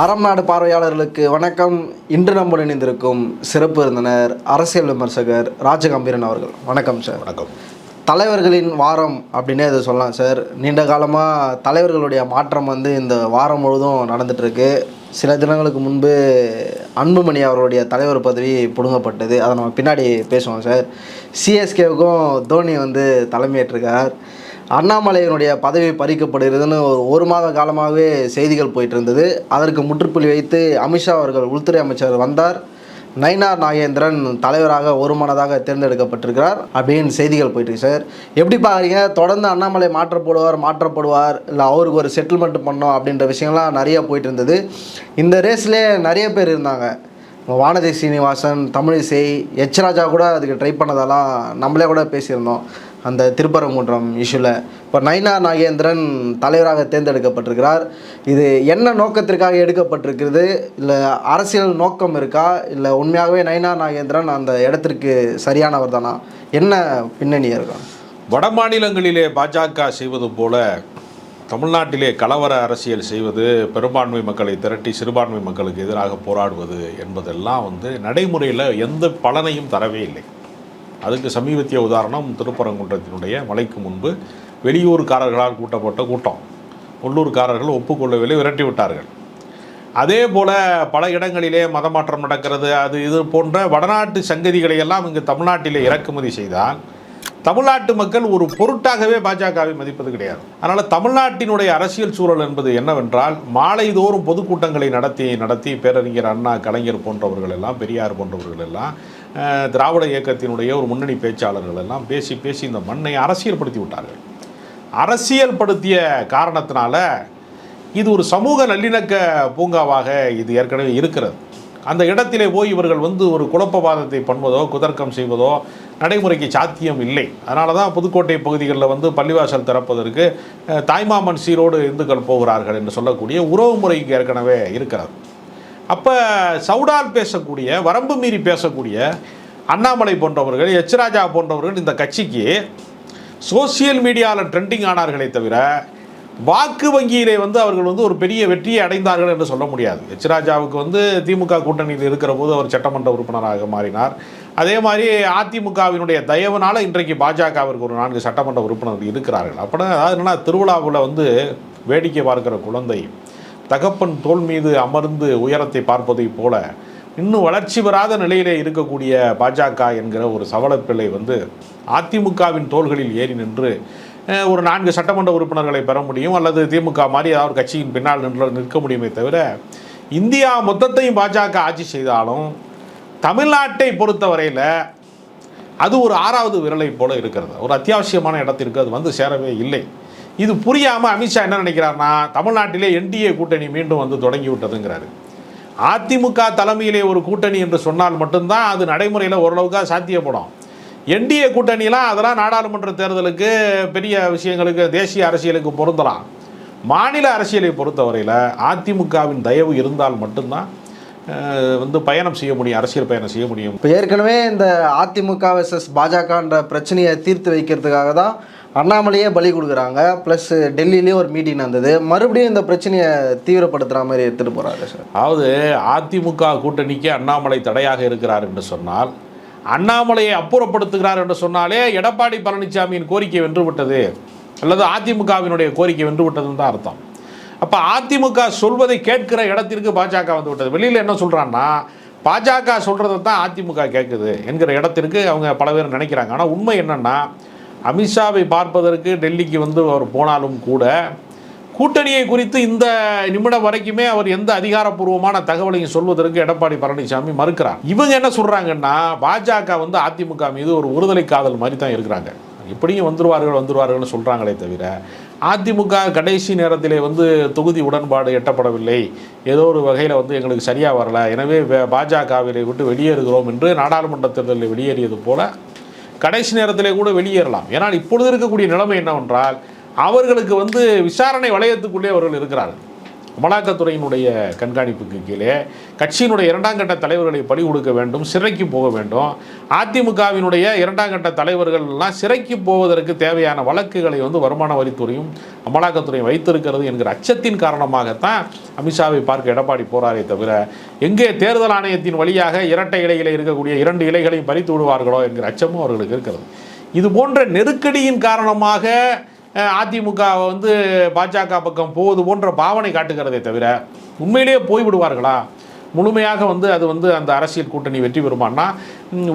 அறம் நாடு பார்வையாளர்களுக்கு வணக்கம். இன்று நம்ம இணைந்திருக்கும் சிறப்பு விருந்தினர் அரசியல் விமர்சகர் ராஜகம்பீரன் அவர்கள். வணக்கம் சார் வணக்கம். தலைவர்களின் வாரம் அப்படின்னே இதை சொல்லலாம் சார் நீண்ட காலமாக தலைவர்களுடைய மாற்றம் வந்து இந்த வாரம் முழுதும் நடந்துட்டுருக்கு. சில தினங்களுக்கு முன்பு அன்புமணி அவர்களுடைய தலைவர் பதவி பிடுங்கப்பட்டது. அதை நம்ம பின்னாடி பேசுவோம் சார் சிஎஸ்கேவுக்கும் தோனி வந்து தலைமையேற்றிருக்கார். அண்ணாமலையினுடைய பதவி பறிக்கப்படுகிறதுன்னு ஒரு மாத காலமாகவே செய்திகள் போயிட்டு இருந்தது அதற்கு முற்றுப்புள்ளி வைத்து அமித்ஷா அவர்கள் உள்துறை அமைச்சர் வந்தார். நயினார் நாகேந்திரன் தலைவராக ஒரு மனதாக தேர்ந்தெடுக்கப்பட்டிருக்கிறார் அப்படின்னு செய்திகள் போயிட்டு சார். எப்படி பார்க்குறீங்க தொடர்ந்து அண்ணாமலை மாற்றப்படுவார் மாற்றப்படுவார் இல்லை அவருக்கு ஒரு செட்டில்மெண்ட் பண்ணோம் அப்படின்ற விஷயம்லாம் நிறைய போயிட்டு இருந்தது இந்த ரேஸ்லேயே நிறைய பேர் இருந்தாங்க. வானதி சீனிவாசன் தமிழிசை எச் ராஜா கூட அதுக்கு ட்ரை பண்ணதெல்லாம் நம்மளே கூட பேசியிருந்தோம். அந்த திருப்பரங்குன்றம் இஷ்யூவில் இப்போ நைனா நாகேந்திரன் தலைவராக தேர்ந்தெடுக்கப்பட்டிருக்கிறார். இது என்ன நோக்கத்திற்காக எடுக்கப்பட்டிருக்கிறது? இல்லை அரசியல் நோக்கம் இருக்கா? இல்லை உண்மையாகவே நைனா நாகேந்திரன் அந்த இடத்திற்கு சரியானவர் தானா? என்ன பின்னணி இருக்கும்? வட மாநிலங்களிலே பாஜக செய்வது போல தமிழ்நாட்டிலே கலவர அரசியல் செய்வது பெரும்பான்மை மக்களை திரட்டி சிறுபான்மை மக்களுக்கு எதிராக போராடுவது என்பதெல்லாம் வந்து நடைமுறையில் எந்த பலனையும் தரவே இல்லை. அதுக்கு சமீபத்திய உதாரணம் திருப்பரங்குன்றத்தினுடைய மலைக்கு முன்பு வெளியூர்காரர்களால் கூட்டப்பட்ட கூட்டம். உள்ளூர்காரர்கள் ஒப்புக்கொள்ளவில்லை விரட்டி விட்டார்கள் அதே போல பல இடங்களிலே மதமாற்றம் நடக்கிறது அது இது போன்ற வடநாட்டு சங்கதிகளை எல்லாம் இங்கு தமிழ்நாட்டிலே இறக்குமதி செய்தால் தமிழ்நாட்டு மக்கள் ஒரு பொருட்டாகவே பாஜகவை மதிப்பது கிடையாது. அதனால் தமிழ்நாட்டினுடைய அரசியல் சூழல் என்பது என்னவென்றால் மாலைதோறும் பொதுக்கூட்டங்களை நடத்தி நடத்தி பேரறிஞர் அண்ணா கலைஞர் போன்றவர்கள் எல்லாம் பெரியார் போன்றவர்கள் எல்லாம் திராவிட இயக்கத்தினுடைய ஒரு முன்னணி பேச்சாளர்கள் எல்லாம் பேசி பேசி இந்த மண்ணை அரசியல்படுத்தி விட்டார்கள். அரசியல்படுத்திய காரணத்தினால இது ஒரு சமூக நல்லிணக்க பூங்காவாக இது ஏற்கனவே இருக்கிறது. அந்த இடத்திலே போய் இவர்கள் வந்து ஒரு குழப்பவாதத்தை பண்ணுவதோ குதர்க்கம் செய்வதோ நடைமுறைக்கு சாத்தியம் இல்லை. அதனால தான் புதுக்கோட்டை பகுதிகளில் வந்து பள்ளிவாசல் திறப்பதற்கு தாய்மாமன் சீரோடு இந்துக்கள் போகிறார்கள் என்று சொல்லக்கூடிய உறவு முறை இங்கே ஏற்கனவே இருக்கிறது. அப்போ சவுடால் பேசக்கூடிய வரம்பு மீறி பேசக்கூடிய அண்ணாமலை போன்றவர்கள் எச் ராஜா போன்றவர்கள் இந்த கட்சிக்கு சோசியல் மீடியாவில் ட்ரெண்டிங் ஆனார்களே தவிர வாக்கு வங்கியிலே வந்து அவர்கள் வந்து ஒரு பெரிய வெற்றியை அடைந்தார்கள் என்று சொல்ல முடியாது. எச் ராஜாவுக்கு வந்து திமுக கூட்டணியில் இருக்கிற போது அவர் சட்டமன்ற உறுப்பினராக மாறினார். அதே மாதிரி அதிமுகவினுடைய தயவுனால இன்றைக்கு பாஜகவிற்கு ஒரு நான்கு சட்டமன்ற உறுப்பினர்கள் இருக்கிறார்கள். அப்படின்னா அதாவது என்னென்னா திருவிழாவில் வந்து வேடிக்கை பார்க்கிற குழந்தை தகப்பன் தோள் மீது அமர்ந்து உயரத்தை பார்ப்பதைப் போல இன்னும் வளர்ச்சி பெறாத நிலையிலே இருக்கக்கூடிய பாஜக என்கிற ஒரு சவலப்பிள்ளை வந்து அதிமுகவின் தோள்களில் ஏறி நின்று ஒரு நான்கு சட்டமன்ற உறுப்பினர்களை பெற முடியும் அல்லது திமுக மாதிரி ஏதாவது ஒரு கட்சியின் பின்னால் நின்று நிற்க முடியுமே தவிர இந்தியா மொத்தத்தையும் பாஜக ஆட்சி செய்தாலும் தமிழ்நாட்டை பொறுத்தவரையில் அது ஒரு ஆறாவது விரலை போல இருக்கிறது. ஒரு அத்தியாவசியமான இடத்திற்கு அது வந்து சேரவே இல்லை. இது புரியாமல் அமித்ஷா என்ன நினைக்கிறார்னா தமிழ்நாட்டிலே என்டிஏ கூட்டணி மீண்டும் வந்து தொடங்கி விட்டதுங்கிறாரு அதிமுக தலைமையிலே ஒரு கூட்டணி என்று சொன்னால் மட்டும்தான் அது நடைமுறையில் ஓரளவுக்கு சாத்தியப்படும். என்டிஏ கூட்டணிலாம் அதெல்லாம் நாடாளுமன்ற தேர்தலுக்கு பெரிய விஷயங்களுக்கு தேசிய அரசியலுக்கு பொருந்தலாம். மாநில அரசியலை பொறுத்தவரையில் அதிமுகவின் தயவு இருந்தால் மட்டும்தான் வந்து பயணம் செய்ய முடியும் அரசியல் பயணம் செய்ய முடியும். இப்போ ஏற்கனவே இந்த அதிமுக வெர்சஸ் பாஜகன்ற பிரச்சனையை தீர்த்து வைக்கிறதுக்காக தான் அண்ணாமலையே பலி கொடுக்குறாங்க. ப்ளஸ் டெல்லியிலேயே ஒரு மீட்டிங் நடந்தது. மறுபடியும் இந்த பிரச்சனையை தீவிரப்படுத்துகிற மாதிரி எடுத்துகிட்டு போகிறாரு சார். அதாவது அதிமுக கூட்டணிக்கு அண்ணாமலை தடையாக இருக்கிறார் என்று சொன்னால் அண்ணாமலையை அப்புறப்படுத்துகிறார் என்று சொன்னாலே எடப்பாடி பழனிசாமியின் கோரிக்கை வென்றுவிட்டது. அல்லது அதிமுகவினுடைய கோரிக்கை வென்றுவிட்டதுன்னு தான் அர்த்தம். அப்போ அதிமுக சொல்வதை கேட்கிற இடத்திற்கு பாஜக வந்து விட்டது வெளியில் என்ன சொல்கிறான்னா பாஜக சொல்கிறத தான் அதிமுக கேட்குது என்கிற இடத்திற்கு அவங்க பல பேர் நினைக்கிறாங்க. ஆனால் உண்மை என்னென்னா அமித்ஷாவை பார்ப்பதற்கு டெல்லிக்கு வந்து அவர் போனாலும் கூட கூட்டணியை குறித்து இந்த நிமிடம் வரைக்குமே அவர் எந்த அதிகாரப்பூர்வமான தகவலையும் சொல்வதற்கு எடப்பாடி பழனிசாமி மறுக்கிறார். இவங்க என்ன சொல்கிறாங்கன்னா பாஜக வந்து அதிமுக மீது ஒரு ஒருதலை காதல் மாதிரி தான் இருக்கிறாங்க. இப்படியும் வந்துருவார்கள் வந்துருவார்கள்னு சொல்கிறாங்களே தவிர அதிமுக கடைசி நேரத்திலே வந்து தொகுதி உடன்பாடு எட்டப்படவில்லை. ஏதோ ஒரு வகையில் வந்து எங்களுக்கு சரியாக வரல. எனவே பாஜகவிலை விட்டு வெளியேறுகிறோம் என்று நாடாளுமன்ற தேர்தலில் வெளியேறியது போல கடைசி நேரத்திலே கூட வெளியேறலாம். ஏன்னால் இப்பொழுது இருக்கக்கூடிய நிலைமை என்னவென்றால் அவர்களுக்கு வந்து விசாரணை வளையத்துக்குள்ளே அவர்கள் இருக்கிறார்கள். அமலாக்கத்துறையினுடைய கண்காணிப்புக்கு கீழே கட்சியினுடைய இரண்டாம் கட்ட தலைவர்களை பழி கொடுக்க வேண்டும் சிறைக்கு போக வேண்டும். அதிமுகவினுடைய இரண்டாம் கட்ட தலைவர்கள்லாம் சிறைக்கு போவதற்கு தேவையான வழக்குகளை வந்து வருமான வரித்துறையும் அமலாக்கத்துறையும் வைத்திருக்கிறது என்கிற அச்சத்தின் காரணமாகத்தான் அமித்ஷாவை பார்க்க எடப்பாடி போறாரே தவிர எங்கே தேர்தல் ஆணையத்தின் வழியாக இரட்டை இலையில் இருக்கக்கூடிய இரண்டு இலைகளையும் பறித்து விடுவார்களோ என்கிற அச்சமும் அவர்களுக்கு இருக்கிறது. இது போன்ற நெருக்கடியின் காரணமாக அதிமுக வந்து பாஜக பக்கம் போவது போன்ற பாவனை காட்டுகிறதே தவிர உண்மையிலேயே போய்விடுவார்களா? முழுமையாக வந்து அது வந்து அந்த அரசியல் கூட்டணி வெற்றி பெறுமானா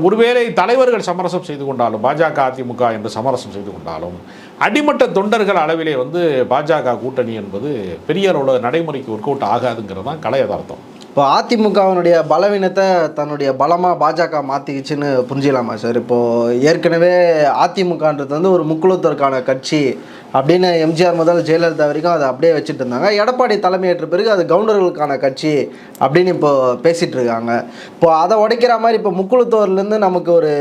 ஒருவேளை தலைவர்கள் சமரசம் செய்து கொண்டாலும் பாஜக அதிமுக என்று சமரசம் செய்து கொண்டாலும் அடிமட்ட தொண்டர்கள் அளவிலே வந்து பாஜக கூட்டணி என்பது பெரிய அளவில் நடைமுறைக்கு ஒர்க் அவுட் ஆகாதுங்கிறது தான் கலை யதார்த்தம் இப்போ அதிமுகவினுடைய பலவீனத்தை தன்னுடைய பலமாக பாஜக மாற்றிக்கிச்சுன்னு புரிஞ்சிக்கலாமா சார்? இப்போது ஏற்கனவே அதிமுகன்றது வந்து ஒரு முக்குளத்திற்கான கட்சி அப்படின்னு எம்ஜிஆர் முதல் ஜெயலலிதா வரைக்கும் அதை அப்படியே வச்சுட்டு இருந்தாங்க. எடப்பாடி தலைமையேற்ற பிறகு அது கவுண்டர்களுக்கான கட்சி அப்படின்னு இப்போ பேசிகிட்டு இருக்காங்க. இப்போ அதை உடைக்கிற மாதிரி இப்போ முக்குளத்தோர்லேருந்து நமக்கு ஒரு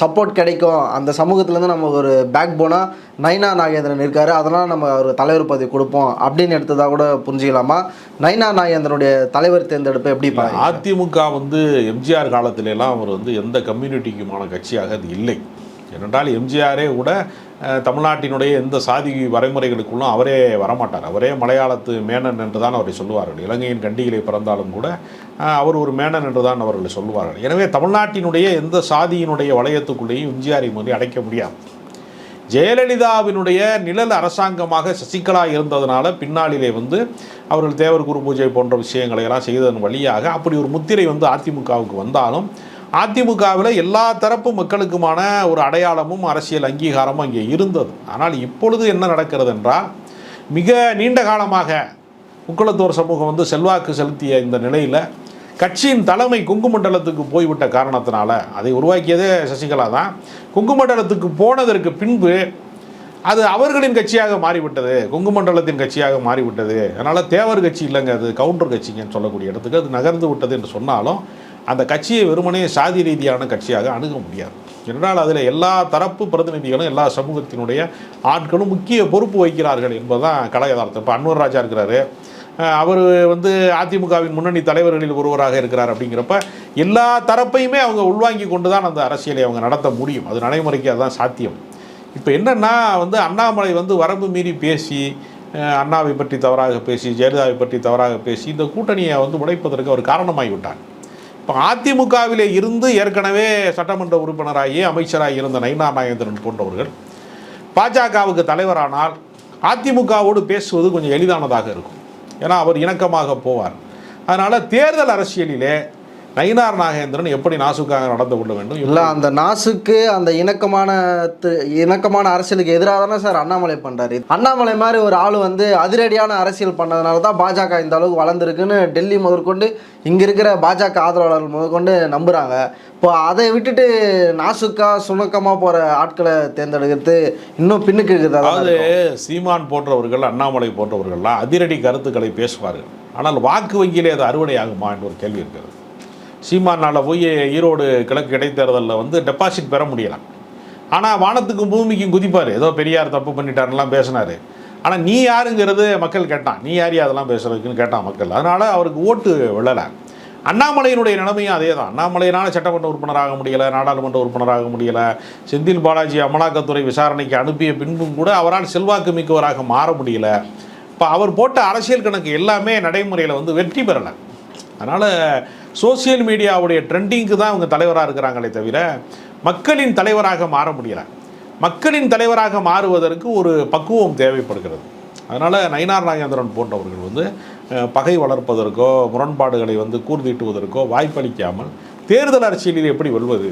சப்போர்ட் கிடைக்கும். அந்த சமூகத்துலேருந்து நமக்கு ஒரு பேக் போனாக நைனா நாகேந்திரன் இருக்காரு. அதனால் நம்ம ஒரு தலைவர் பதவி கொடுப்போம் அப்படின்னு எடுத்ததாக கூட புரிஞ்சுக்கலாமா? நைனா நாகேந்திரனுடைய தலைவர் தேர்ந்தெடுப்பு எப்படி அதிமுக வந்து எம்ஜிஆர் காலத்துல எல்லாம் அவர் வந்து எந்த கம்யூனிட்டிக்குமான கட்சியாக அது இல்லை. ஏனென்றால் எம்ஜிஆரே கூட தமிழ்நாட்டினுடைய எந்த சாதி வரைமுறைகளுக்குள்ளும் அவரே வரமாட்டார். அவரே மலையாளத்து மேனன் என்று தான் அவரை சொல்லுவார்கள். இலங்கையின் கண்டியிலே பிறந்தாலும் கூட அவர் ஒரு மேனன் என்று தான் அவர்கள் சொல்லுவார்கள். எனவே தமிழ்நாட்டினுடைய எந்த சாதியினுடைய வளையத்துக்குள்ளேயும் எம்ஜிஆரை வந்து அடைக்க முடியாது. ஜெயலலிதாவினுடைய நிழல் அரசாங்கமாக சசிகலா இருந்ததுனால பின்னாளிலே வந்து அவர்கள் தேவர் குரு பூஜை போன்ற விஷயங்களை எல்லாம் செய்ததன் வழியாக அப்படி ஒரு முத்திரை வந்து அதிமுகவுக்கு வந்தாலும் அதிமுகவில் எல்லா தரப்பு மக்களுக்குமான ஒரு அடையாளமும் அரசியல் அங்கீகாரமும் அங்கே இருந்தது. ஆனால் இப்பொழுது என்ன நடக்கிறது என்றால் மிக நீண்ட காலமாக முக்குளத்தோர் சமூகம் வந்து செல்வாக்கு செலுத்திய இந்த நிலையில் கட்சியின் தலைமை குங்குமண்டலத்துக்கு போய்விட்ட காரணத்தினால அதை உருவாக்கியதே சசிகலா தான். குங்குமண்டலத்துக்கு போனதற்கு பின்பு அது அவர்களின் கட்சியாக மாறிவிட்டது குங்குமண்டலத்தின் கட்சியாக மாறிவிட்டது. அதனால் தேவர் கட்சி இல்லைங்க அது கவுண்டர் கட்சிங்கன்னு சொல்லக்கூடிய இடத்துக்கு அது நகர்ந்து விட்டது என்று சொன்னாலும் அந்த கட்சியை வெறுமனே சாதி ரீதியான கட்சியாக அணுக முடியாது. என்றால் அதில் எல்லா தரப்பு பிரதிநிதிகளும் எல்லா சமூகத்தினுடைய ஆட்களும் முக்கிய பொறுப்பு வகிக்கிறார்கள் என்பதுதான் கலை யதார்த்தம். இப்போ அன்வர் ராஜா இருக்கிறாரு. அவர் வந்து அதிமுகவின் முன்னணி தலைவர்களில் ஒருவராக இருக்கிறார் அப்படிங்கிறப்ப எல்லா தரப்பையுமே அவங்க உள்வாங்கி கொண்டு தான் அந்த அரசியலை அவங்க நடத்த முடியும். அது நடைமுறைக்கு அதுதான் சாத்தியம். இப்போ என்னென்னா வந்து அண்ணாமலை வந்து வரம்பு மீறி பேசி அண்ணாவை பற்றி தவறாக பேசி ஜெயலலிதாவை பற்றி தவறாக பேசி இந்த கூட்டணியை வந்து உடைப்பதற்கு அவர் காரணமாகிவிட்டார். இப்போ அதிமுகவிலே இருந்து ஏற்கனவே சட்டமன்ற உறுப்பினராகி அமைச்சராக இருந்த நயினா நாகேந்திரன் போன்றவர்கள் பாஜகவுக்கு தலைவரானால் அதிமுகவோடு பேசுவது கொஞ்சம் எளிதானதாக இருக்கும். ஏன்னா அவர் இணக்கமாக போவார். அதனால் தேர்தல் அரசியலிலே நயினார் நாகேந்திரன் எப்படி நாசுக்காக நடந்து கொள்ள வேண்டும்? இல்லை அந்த நாசுக்கு அந்த இணக்கமான து- இணக்கமான அரசியலுக்கு எதிராக தானே சார் அண்ணாமலை பண்ணுறாரு அண்ணாமலை மாதிரி ஒரு ஆள் வந்து அதிரடியான அரசியல் பண்ணதுனால தான் பாஜக இந்த அளவுக்கு வளர்ந்துருக்குன்னு டெல்லி முதற்கொண்டு இங்கே இருக்கிற பாஜக ஆதரவாளர்கள் முதற்கொண்டு நம்புகிறாங்க இப்போ அதை விட்டுட்டு நாசுக்கா சுணக்கமாக போகிற ஆட்களை தேர்ந்தெடுக்கிறது இன்னும் பின்னுக்கு இருக்குதா அதாவது சீமான் போன்றவர்கள் அண்ணாமலை போன்றவர்கள்லாம் அதிரடி கருத்துக்களை பேசுவார்கள். ஆனால் வாக்கு வங்கியிலே அது அறுவடை ஆகுமா என்ற ஒரு கேள்வி இருக்கிறது. சீமானால் போய் ஈரோடு கிழக்கு இடைத்தேர்தலில் வந்து டெபாசிட் பெற முடியலாம் ஆனால் வானத்துக்கும் பூமிக்கும் குதிப்பார். ஏதோ பெரியார் தப்பு பண்ணிட்டாருலாம் பேசினார். ஆனால் நீ யாருங்கிறது மக்கள் கேட்டான். நீ யார் அதெல்லாம் பேசுகிறதுக்குன்னு கேட்டான் மக்கள். அதனால் அவருக்கு ஓட்டு விழலை. அண்ணாமலையினுடைய நிலைமையும் அதே தான் அண்ணாமலையினால் சட்டமன்ற உறுப்பினராக முடியலை நாடாளுமன்ற உறுப்பினராக முடியலை. செந்தில் பாலாஜி அமலாக்கத்துறை விசாரணைக்கு அனுப்பிய பின்பும் கூட அவரால் செல்வாக்கு மிக்கவராக மாற முடியல. இப்போ அவர் போட்ட அரசியல் கணக்கு எல்லாமே நடைமுறையில் வந்து வெற்றி பெறலை. அதனால் சோசியல் மீடியாவுடைய ட்ரெண்டிங்க்கு தான் அவங்க தலைவராக இருக்கிறாங்களே தவிர மக்களின் தலைவராக மாற முடியல. மக்களின் தலைவராக மாறுவதற்கு ஒரு பக்குவம் தேவைப்படுகிறது. அதனால் நயினார் நாகேந்திரன் போன்றவர்கள் வந்து பகை வளர்ப்பதற்கோ முரண்பாடுகளை வந்து கூர்தீட்டுவதற்கோ வாய்ப்பளிக்காமல் தேர்தல் அரசியலில் எப்படி வெல்வது?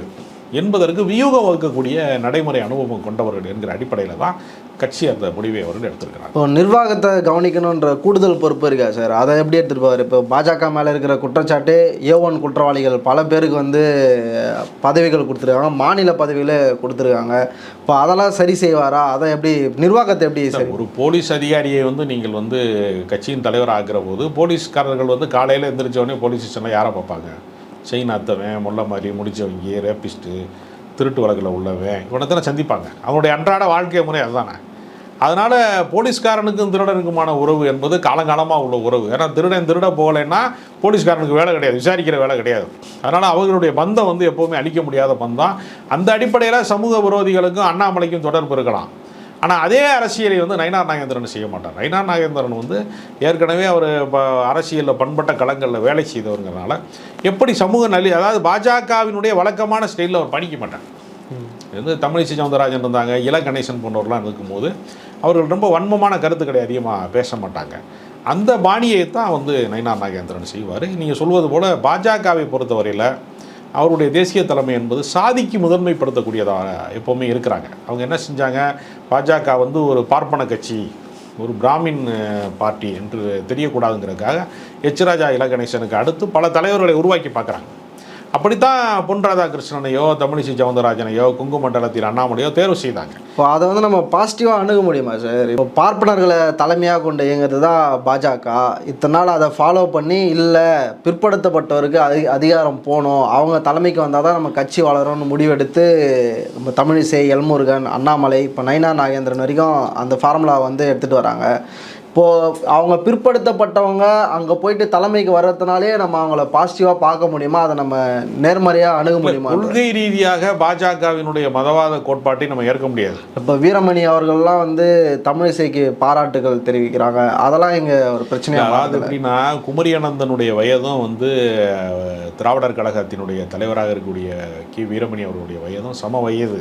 என்பதற்கு வியூகம் வகுக்கக்கூடிய நடைமுறை அனுபவம் கொண்டவர்கள் என்கிற அடிப்படையில் தான் கட்சி அந்த முடிவை அவர்கள் எடுத்திருக்கிறாங்க இப்போ நிர்வாகத்தை கவனிக்கணுன்ற கூடுதல் பொறுப்பு இருக்கா சார்? அதை எப்படி எடுத்துகிட்டு போவார் இப்போ பாஜக மேலே இருக்கிற குற்றச்சாட்டு ஏ ஒன் குற்றவாளிகள் பல பேருக்கு வந்து பதவிகள் கொடுத்துருக்காங்க மாநில பதவிகளை கொடுத்துருக்காங்க. இப்போ அதெல்லாம் சரி செய்வாரா? அதை எப்படி நிர்வாகத்தை எப்படி சரி ஒரு போலீஸ் அதிகாரியை வந்து நீங்கள் வந்து கட்சியின் தலைவர் ஆக்குற போது போலீஸ்காரர்கள் வந்து காலையில் எந்திரிச்ச உடனே போலீஸ் ஸ்டேஷனில் யாரை பார்ப்பாங்க? செயின் அத்தவன் முல்லை மாதிரி முடிச்சவங்க ரேப்பிஸ்ட்டு திருட்டு வழக்கில் உள்ளவன் இவனை தானே சந்திப்பாங்க. அவனுடைய அன்றாட வாழ்க்கை முறை அதுதானே. அதனால் போலீஸ்காரனுக்கும் திருடனுக்குமான உறவு என்பது காலங்காலமாக உள்ள உறவு. ஏன்னா திருடன் திருட போகலைன்னா போலீஸ்காரனுக்கு வேலை கிடையாது. விசாரிக்கிற வேலை கிடையாது. அதனால் அவர்களுடைய பந்தம் வந்து எப்போவுமே அழிக்க முடியாத பந்தம். அந்த அடிப்படையில் சமூக விரோதிகளுக்கும் அண்ணாமலைக்கும் தொடர்பு இருக்கலாம். ஆனால் அதே அரசியலை வந்து நயினார் நாகேந்திரன் செய்ய மாட்டார். நயினார் நாகேந்திரன் வந்து ஏற்கனவே அவர் அரசியலில் பண்பட்ட களங்களில் வேலை செய்தவருங்கிறனால எப்படி சமூக நல்லி அதாவது பாஜகவினுடைய வழக்கமான ஸ்டைலில் அவர் பணிக்க மாட்டார். வந்து தமிழிசை சவுந்தரராஜன் இருந்தாங்க இள கணேசன் போன்றவர்களாம் இருக்கும்போது அவர்கள் ரொம்ப வன்மமான கருத்துக்களை அதிகமாக பேச மாட்டாங்க. அந்த பாணியை தான் வந்து நயினார் நாகேந்திரன் செய்வார். நீங்கள் சொல்வது போல் பாஜகவை பொறுத்தவரையில் அவருடைய தேசிய தலைமை என்பது சாதிக்கு முதன்மைப்படுத்தக்கூடியதாக எப்போவுமே இருக்கிறாங்க. அவங்க என்ன செஞ்சாங்க? பாஜக வந்து ஒரு பார்ப்பன கட்சி ஒரு பிராமின் பார்ட்டி என்று தெரியக்கூடாதுங்கிறதுக்காக எச். ராஜா இல கணேசனுக்கு அடுத்து பல தலைவர்களை உருவாக்கி பார்க்குறாங்க. அப்படித்தான் பொன் ராதாகிருஷ்ணனையோ தமிழிசை சவுந்தரராஜனையோ குங்கு மண்டலத்தில் அண்ணாமலையோ தேர்வு செய்தாங்க. இப்போ அதை வந்து நம்ம பாசிட்டிவாக அணுக முடியுமா சார் இப்போ பார்ப்பனர்களை தலைமையாக கொண்டு இயங்குறது தான் பாஜக. இத்தனை நாள் அதை ஃபாலோ பண்ணி இல்லை பிற்படுத்தப்பட்டவருக்கு அதி அதிகாரம் போகணும். அவங்க தலைமைக்கு வந்தால் தான் நம்ம கட்சி வளரும்னு முடிவெடுத்து நம்ம தமிழிசை எல்முருகன் அண்ணாமலை இப்போ நைனா நாகேந்திரன் வரைக்கும் அந்த ஃபார்முலா வந்து எடுத்துகிட்டு வராங்க. இப்போது அவங்க பிற்படுத்தப்பட்டவங்க அங்கே போயிட்டு தலைமைக்கு வர்றதுனாலே நம்ம அவங்கள பாசிட்டிவாக பார்க்க முடியுமா? அதை நம்ம நேர்மறையாக அணுக முடியுமா? கொள்கை ரீதியாக பாஜகவினுடைய மதவாத கோட்பாட்டை நம்ம ஏற்க முடியாது. இப்போ வீரமணி அவர்கள்லாம் வந்து தமிழிசைக்கு பாராட்டுகள் தெரிவிக்கிறாங்க. அதெல்லாம் இங்கே ஒரு பிரச்சனையாக அதாவது எப்படின்னா குமரி அனந்தனுடைய வயதும் வந்து திராவிடர் கழகத்தினுடைய தலைவராக இருக்கக்கூடிய கி. வீரமணி அவர்களுடைய வயதும் சம வயது.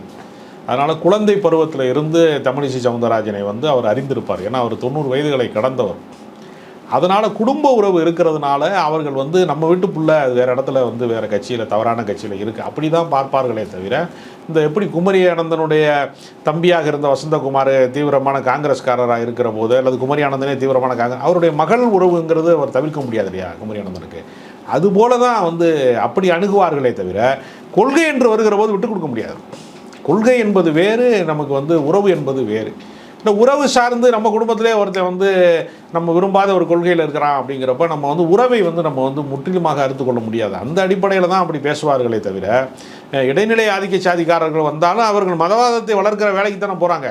அதனால் குழந்தை பருவத்தில் இருந்து தமிழிசை சவுந்தரராஜனை வந்து அவர் அறிந்திருப்பார். ஏன்னா அவர் தொண்ணூறு வயதுகளை கடந்தவர். அதனால் குடும்ப உறவு இருக்கிறதுனால அவர்கள் வந்து நம்ம வீட்டு பிள்ளை வேறு இடத்துல வந்து வேறு கட்சியில் தவறான கட்சியில் இருக்குது அப்படி தான் பார்ப்பார்களே தவிர இந்த எப்படி குமரி ஆனந்தனுடைய தம்பியாக இருந்த வசந்தகுமார் தீவிரமான காங்கிரஸ்காரராக இருக்கிற போது அல்லது குமரி ஆனந்தனே தீவிரமான காங்கிரஸ் அவருடைய மகள் உறவுங்கிறது அவர் தவிர்க்க முடியாது இல்லையா குமரி ஆனந்தனுக்கு அதுபோல தான் வந்து அப்படி அணுகுவார்களே தவிர கொள்கை என்று வருகிற போது விட்டு கொடுக்க முடியாது. கொள்கை என்பது வேறு நமக்கு வந்து உறவு என்பது வேறு. இந்த உறவு சார்ந்து நம்ம குடும்பத்திலே ஒருத்தர் வந்து நம்ம விரும்பாத ஒரு கொள்கையில் இருக்கிறான் அப்படிங்கிறப்ப நம்ம வந்து உறவை வந்து நம்ம வந்து முற்றிலுமாக அறுத்து கொள்ள முடியாது. அந்த அடிப்படையில் தான் அப்படி பேசுவார்களே தவிர இடைநிலை ஆதிக்க சாதிக்காரர்கள் வந்தாலும் அவர்கள் மதவாதத்தை வளர்க்கிற வேலைக்கு தானே போகிறாங்க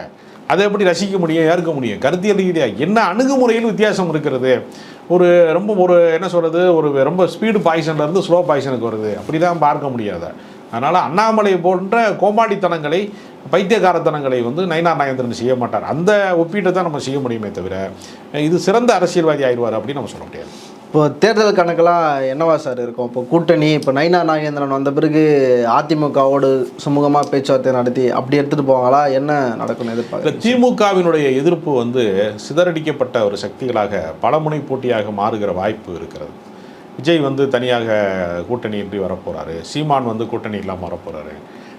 அதை எப்படி ரசிக்க முடியும் ஏற்க முடியும்? கருத்தியல் ரீதியாக என்ன அணுகுமுறையில் வித்தியாசம் இருக்கிறது? ஒரு ரொம்ப ஒரு என்ன சொல்கிறது ஒரு ரொம்ப ஸ்பீடு பாய்சன்லேருந்து ஸ்லோ பாய்சனுக்கு வருது. அப்படி தான் பார்க்க முடியாத. அதனால் அண்ணாமலை போன்ற கோமாடித்தனங்களை பைத்தியகாரத்தனங்களை வந்து நயினார் நாகேந்திரன் செய்ய மாட்டார். அந்த ஒப்பீட்டை தான் நம்ம செய்ய முடியுமே தவிர இது சிறந்த அரசியல்வாதி ஆயிடுவார் அப்படின்னு நம்ம சொல்ல முடியாது. இப்போ தேர்தல் கணக்கெல்லாம் என்னவா சார் இருக்கும்? இப்போ கூட்டணி இப்போ நைனா நாகேந்திரன் வந்த பிறகு அதிமுகவோடு சுமூகமாக பேச்சுவார்த்தை நடத்தி அப்படி எடுத்துகிட்டு போவாங்களா? என்ன நடக்கும்னு இந்த எதிர்பார்க்குறேன் திமுகவினுடைய எதிர்ப்பு வந்து சிதறடிக்கப்பட்ட ஒரு சக்திகளாக பலமுனை போட்டியாக மாறுகிற வாய்ப்பு இருக்கிறது. விஜய் வந்து தனியாக கூட்டணியின்றி வரப்போகிறாரு சீமான் வந்து கூட்டணி இல்லாமல் வரப்போகிறாரு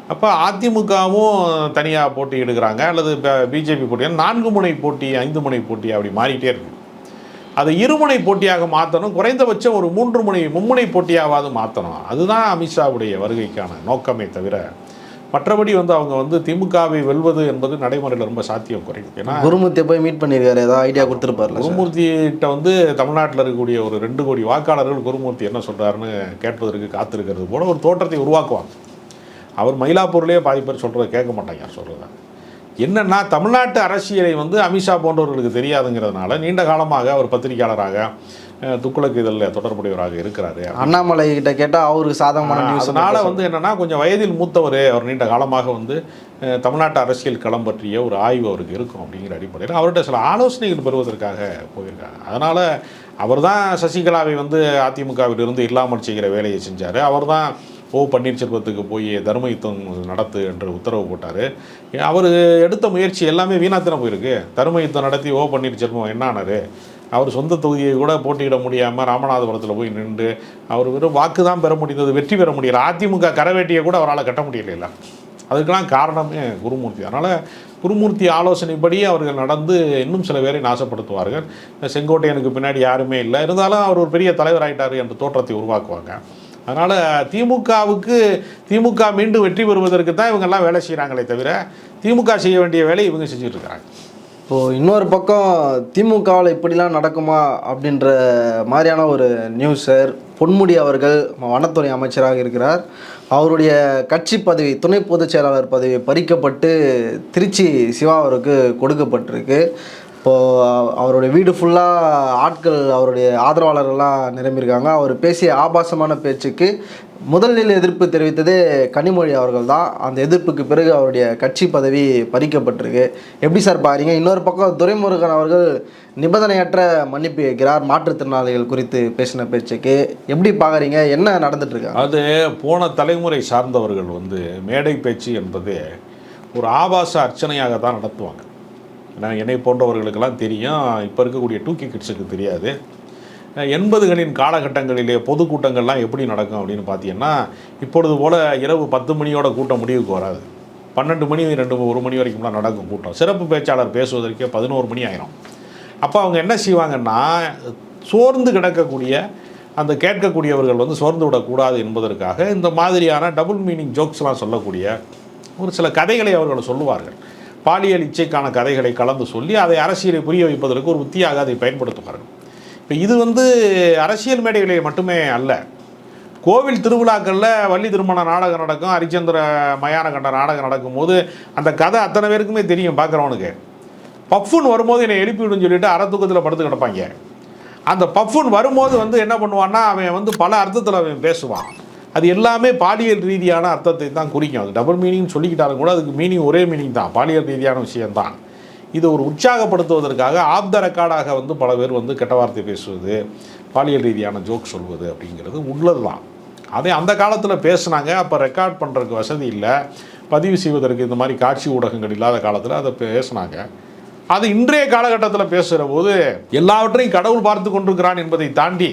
அப்போ அதிமுகவும் தனியாக போட்டியிடுகிறாங்க அல்லது பிஜேபி போட்டி நான்கு முனை போட்டி ஐந்து முனை போட்டி அப்படி மாறிட்டே இருக்கு. அதை இருமுனை போட்டியாக மாற்றணும் குறைந்தபட்சம் ஒரு மூன்று முனை மும்முனை போட்டியாவது மாற்றணும் அதுதான் அமித்ஷாவுடைய வருகைக்கான நோக்கமே தவிர மற்றபடி வந்து அவங்க வந்து திமுகவை வெல்வது என்பது நடைமுறையில் ரொம்ப சாத்தியம் குறையும் ஏன்னா குருமூர்த்தியை போய் மீட் பண்ணியிருக்காரு ஏதாவது ஐடியா கொடுத்துருப்பார்ல சார். குருமூர்த்திகிட்ட வந்து தமிழ்நாட்டில் இருக்கக்கூடிய ஒரு ரெண்டு கோடி வாக்காளர்கள் குருமூர்த்தி என்ன சொல்கிறாருன்னு கேட்பதற்கு காத்திருக்கிறது போல ஒரு தோற்றத்தை உருவாக்குவாங்க. அவர் மயிலாப்பூர்லேயே பாதி பேர் சொல்கிறத கேட்க மாட்டாங்க யார் சொல்கிறத என்னன்னா தமிழ்நாட்டு அரசியலை வந்து அமித்ஷா போன்றவர்களுக்கு தெரியாதுங்கிறதுனால நீண்ட காலமாக அவர் பத்திரிகையாளராக துக்குளக்கு இதழில் தொடர்புடையவராக இருக்கிறாரு அண்ணாமலை கிட்ட கேட்டால் அவருக்கு சாதகமான நியூஸ் அதனால வந்து என்னன்னா கொஞ்சம் வயதில் மூத்தவர் அவர் நீண்ட காலமாக வந்து தமிழ்நாட்டு அரசியல் களம் பற்றிய ஒரு ஆய்வு அவருக்கு இருக்கும் அப்படிங்கிற அடிப்படையில் அவர்கிட்ட சில ஆலோசனைகள் பெறுவதற்காக போயிருக்காங்க. அதனால அவர் தான் சசிகலாவை வந்து அதிமுகவிலிருந்து இல்லாமல் செய்கிற வேலையை செஞ்சார். அவர் தான் ஓ பன்னீர்செல்வத்துக்கு போய் தர்ம யுத்தம் நடத்து என்று உத்தரவு போட்டார். அவர் எடுத்த முயற்சி எல்லாமே வீணாத்திரம் போயிருக்கு. தர்ம யுத்தம் நடத்தி ஓ பன்னீர்செல்வம் என்ன ஆனார் அவர் சொந்த தொகுதியை கூட போட்டியிட முடியாமல் ராமநாதபுரத்தில் போய் நின்று அவர் வெறும் வாக்கு தான் பெற முடிந்தது வெற்றி பெற முடியல. அதிமுக கரவேட்டியை கூட அவரால் கட்ட முடியல அதுக்கெல்லாம் காரணமே குருமூர்த்தி. அதனால் குருமூர்த்தி ஆலோசனைப்படி அவர்கள் நடந்து இன்னும் சில பேரை நாசப்படுத்துவார்கள். செங்கோட்டையனுக்கு பின்னாடி யாருமே இல்லை. இருந்தாலும் அவர் ஒரு பெரிய தலைவராயிட்டார் என்ற தோற்றத்தை உருவாக்குவாங்க. அதனால் திமுகவுக்கு திமுக மீண்டும் வெற்றி பெறுவதற்கு தான் இவங்கெல்லாம் வேலை செய்கிறாங்களே தவிர திமுக செய்ய வேண்டிய வேலையை இவங்க செஞ்சுட்டு இருக்கிறாங்க இப்போது இன்னொரு பக்கம் திமுகவில் இப்படிலாம் நடக்குமா அப்படின்ற மாதிரியான ஒரு நியூஸ் சார் பொன்முடி அவர்கள் வனத்துறை அமைச்சராக இருக்கிறார். அவருடைய கட்சி பதவி துணை பொதுச் செயலாளர் பதவி பறிக்கப்பட்டு திருச்சி சிவா அவருக்கு கொடுக்கப்பட்டிருக்கு. இப்போது அவருடைய வீடு ஃபுல்லாக ஆட்கள் அவருடைய ஆதரவாளர்கள்லாம் நிரம்பியிருக்காங்க. அவர் பேசிய ஆபாசமான பேச்சுக்கு முதலில் எதிர்ப்பு தெரிவித்ததே கனிமொழி அவர்கள் தான். அந்த எதிர்ப்புக்கு பிறகு அவருடைய கட்சி பதவி பறிக்கப்பட்டிருக்கு. எப்படி சார் பாருங்க இன்னொரு பக்கம் துரைமுருகன் அவர்கள் நிபந்தனையற்ற மன்னிப்பு கேட்கிறார். மாற்றுத்திறனாளிகள் குறித்து பேசின பேச்சுக்கு. எப்படி பார்க்குறீங்க என்ன நடந்துட்டுருக்கு? அது போன தலைமுறை சார்ந்தவர்கள் வந்து மேடை பேச்சு என்பது ஒரு ஆபாச அர்ச்சனையாக தான் நடத்துவாங்க. நான் என்னை போன்றவர்களுக்கெல்லாம் தெரியும். இப்போ இருக்கக்கூடிய டூ கே கிட்ஸுக்கு தெரியாது. எண்பதுகளின் காலகட்டங்களிலே பொதுக்கூட்டங்கள்லாம் எப்படி நடக்கும் அப்படின்னு பார்த்தீங்கன்னா இப்பொழுது போல் இரவு பத்து மணியோட கூட்டம் முடிவுக்கு வராது. பன்னெண்டு மணி ரெண்டு ஒரு மணி வரைக்கும்லாம் நடக்கும் கூட்டம். சிறப்பு பேச்சாளர் பேசுவதற்கே பதினோரு மணி ஆயிரும். அப்போ அவங்க என்ன செய்வாங்கன்னா சோர்ந்து கிடக்கக்கூடிய அந்த கேட்கக்கூடியவர்கள் வந்து சோர்ந்து விடக்கூடாது என்பதற்காக இந்த மாதிரியான டபுள் மீனிங் ஜோக்ஸ்லாம் சொல்லக்கூடிய ஒரு சில கதைகளை அவர்கள் சொல்லுவார்கள். பாலியல் இச்சைக்கான கதைகளை கலந்து சொல்லி அதை அரசியலை புரிய வைப்பதற்கு ஒரு உத்தியாக அதை பயன்படுத்துவார்கள் இப்போ இது வந்து அரசியல் மேடைகளில் மட்டுமே அல்ல. கோவில் திருவிழாக்களில் வள்ளி திருமண நாடகம் நடக்கும் ஹரிச்சந்திர மயான கண்ட நாடகம் நடக்கும்போது அந்த கதை அத்தனை பேருக்குமே தெரியும் பார்க்குறவனுக்கு பஃபுன் வரும்போது என்னை எழுப்பிவிடுன்னு சொல்லிட்டு அரை தூக்கத்தில் படுத்து கிடப்பாங்க. அந்த பஃபுன் வரும்போது வந்து என்ன பண்ணுவான்னா அவன் வந்து பல அர்த்தத்தில் அவன் பேசுவான். அது எல்லாமே பாலியல் ரீதியான அர்த்தத்தை தான் குறிக்கும். அது டபுள் மீனிங் சொல்லிக்கிட்டாலும் கூட அதுக்கு மீனிங் ஒரே மீனிங் தான். பாலியல் ரீதியான விஷயம்தான். இது ஒரு உற்சாகப்படுத்துவதற்காக ஆஃப் த ரெக்கார்டாக வந்து பல பேர் வந்து கெட்ட வார்த்தை பேசுவது பாலியல் ரீதியான ஜோக் சொல்வது அப்படிங்கிறது உள்ளது தான் அதே அந்த காலத்தில் பேசுனாங்க. அப்போ ரெக்கார்ட் பண்ணுறதுக்கு வசதி இல்லை. பதிவு செய்வதற்கு இந்த மாதிரி காட்சி ஊடகங்கள் இல்லாத காலத்தில் அதை பேசுனாங்க. அது இன்றைய காலகட்டத்தில் பேசுகிற போது எல்லாவற்றையும் கடவுள் பார்த்து கொண்டிருக்கிறான் என்பதை தாண்டி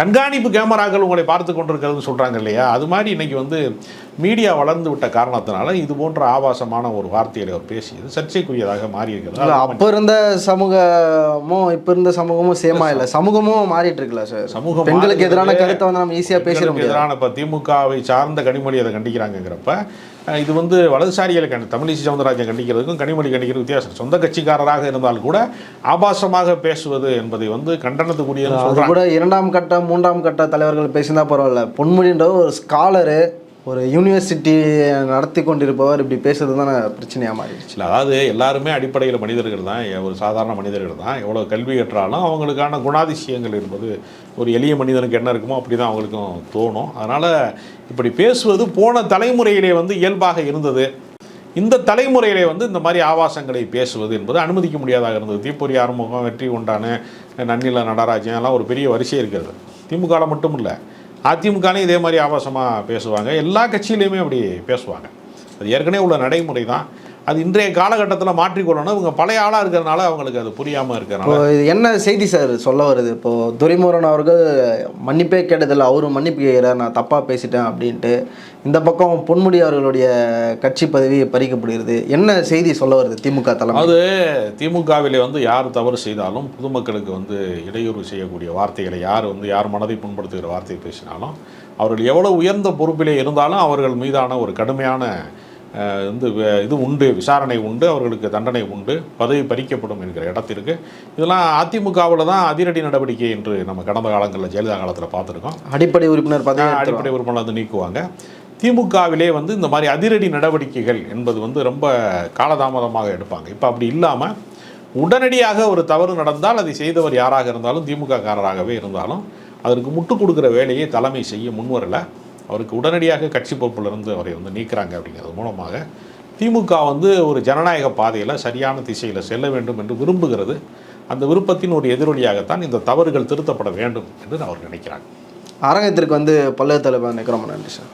கண்காணிப்பு கேமராக்கள் உங்களை பார்த்து கொண்டிருக்கிறதுன்னு சொல்கிறாங்க இல்லையா? அது மாதிரி இன்னைக்கு வந்து மீடியா வளர்ந்து விட்ட காரணத்தினால இது போன்ற ஆபாசமான ஒரு வார்த்தைகளை அவர் பேசியது. சர்ச்சைக்குரியதாக மாறி இருக்கிறது அப்போ இருந்த சமூகமும் இப்போ இருந்த சமூகமும் சேமா இல்லை. சமூகமும் மாறிட்டு இருக்குல்ல சார் சமூகம் பெண்களுக்கு எதிரான. கருத்தை வந்து நம்ம ஈஸியாக முடியாது. எதிரான இப்போ திமுகவை சார்ந்த கனிமொழி அதை கண்டிக்கிறாங்கிறப்ப இது வந்து வலதுசாரிகளை கண்டி தமிழிசை சவுந்தரராஜன் கண்டிக்கிறதுக்கும் கனிமொழி கண்டிக்கிறது வித்தியாசம். சொந்த கட்சிக்காரராக இருந்தால் கூட ஆபாசமாக பேசுவது என்பதை வந்து சொல்றாங்க. கூட இரண்டாம் கட்ட மூன்றாம் கட்ட தலைவர்கள் பேசினா பரவாயில்ல. பொன்முடின்ற ஒரு ஸ்காலரு ஒரு யூனிவர்சிட்டி நடத்தி கொண்டிருப்பவர் இப்படி பேசுறது தான் பிரச்சனையாக மாறிடுச்சு. இல்லை அதாவது எல்லாருமே அடிப்படையில் மனிதர்கள் தான். ஒரு சாதாரண மனிதர்கள் தான். எவ்வளோ கல்வி கற்றாலும் அவங்களுக்கான குணாதிசயங்கள் என்பது ஒரு எளிய மனிதனுக்கு என்ன இருக்குமோ அப்படி தான் அவங்களுக்கும் தோணும். அதனால் இப்படி பேசுவது போன தலைமுறையிலே வந்து இயல்பாக இருந்தது. இந்த தலைமுறையிலே வந்து இந்த மாதிரி ஆபாசங்களை பேசுவது என்பது அனுமதிக்க முடியாதாக இருந்தது. தீப்பொறி ஆறுமுகம் வெற்றி உண்டான நன்னில நடராஜன் எல்லாம் ஒரு பெரிய வரிசை இருக்கிறது. திமுகவில் மட்டும் இல்லை அதிமுகலையும் இதே மாதிரி ஆபாசமாக பேசுவாங்க. எல்லா கட்சியிலையுமே அப்படி பேசுவாங்க. அது ஏற்கனவே உள்ள நடைமுறை தான் அது இன்றைய காலகட்டத்தில் மாற்றிக்கொள்ளணும். இவங்க பழைய ஆளாக இருக்கிறதுனால அவங்களுக்கு அது புரியாமல் இது என்ன செய்தி சார் சொல்ல வருது? இப்போ துரைமுருகன் அவர்கள் மன்னிப்பே கேட்டதில்லை அவரும் மன்னிப்பு கேட்கிறார் நான் தப்பாக பேசிட்டேன் அப்படின்ட்டு. இந்த பக்கம் பொன்முடி அவர்களுடைய கட்சி பதவி பறிக்கப்படுகிறது. என்ன செய்தி சொல்ல வருது திமுக தலைமை அது திமுகவிலே வந்து யார் தவறு செய்தாலும் பொதுமக்களுக்கு வந்து இடையூறு செய்யக்கூடிய வார்த்தைகளை யார் வந்து யார் மனதை புண்படுத்துகிற வார்த்தையை பேசினாலும் அவர்கள் எவ்வளவு உயர்ந்த பொறுப்பிலே இருந்தாலும் அவர்கள் மீதான ஒரு கடுமையான வந்து இது உண்டு விசாரணை உண்டு அவர்களுக்கு தண்டனை உண்டு பதவி பறிக்கப்படும் என்கிற இடத்திற்கு. இதெல்லாம் அதிமுகவில் தான் அதிரடி நடவடிக்கை என்று நம்ம கடந்த காலங்களில் ஜெயலலிதா காலத்தில் பார்த்துருக்கோம். அடிப்படை உறுப்பினர் பதவி. அடிப்படை உறுப்பினர் வந்து நீக்குவாங்க. திமுகவிலே வந்து இந்த மாதிரி அதிரடி நடவடிக்கைகள் என்பது வந்து ரொம்ப காலதாமதமாக எடுப்பாங்க. இப்போ அப்படி இல்லாமல் உடனடியாக ஒரு தவறு நடந்தால் அதை செய்தவர் யாராக இருந்தாலும் திமுக காரராகவே இருந்தாலும் அதற்கு முட்டுக் கொடுக்குற வேலையை தலைமை செய்ய முன்வரல. அவருக்கு உடனடியாக கட்சி பொறுப்பிலிருந்து அவரை வந்து நீக்கிறாங்க அப்படிங்கிறது மூலமாக திமுக வந்து ஒரு ஜனநாயக பாதையில் சரியான திசையில் செல்ல வேண்டும் என்று விரும்புகிறது. அந்த விருப்பத்தின் ஒரு எதிரொலியாகத்தான் இந்த தவறுகள் திருத்தப்பட வேண்டும் என்று அவர் நினைக்கிறாங்க அரங்கத்திற்கு வந்து பல்லு தலைவர் நிற்கிறோம். நன்றி சார்.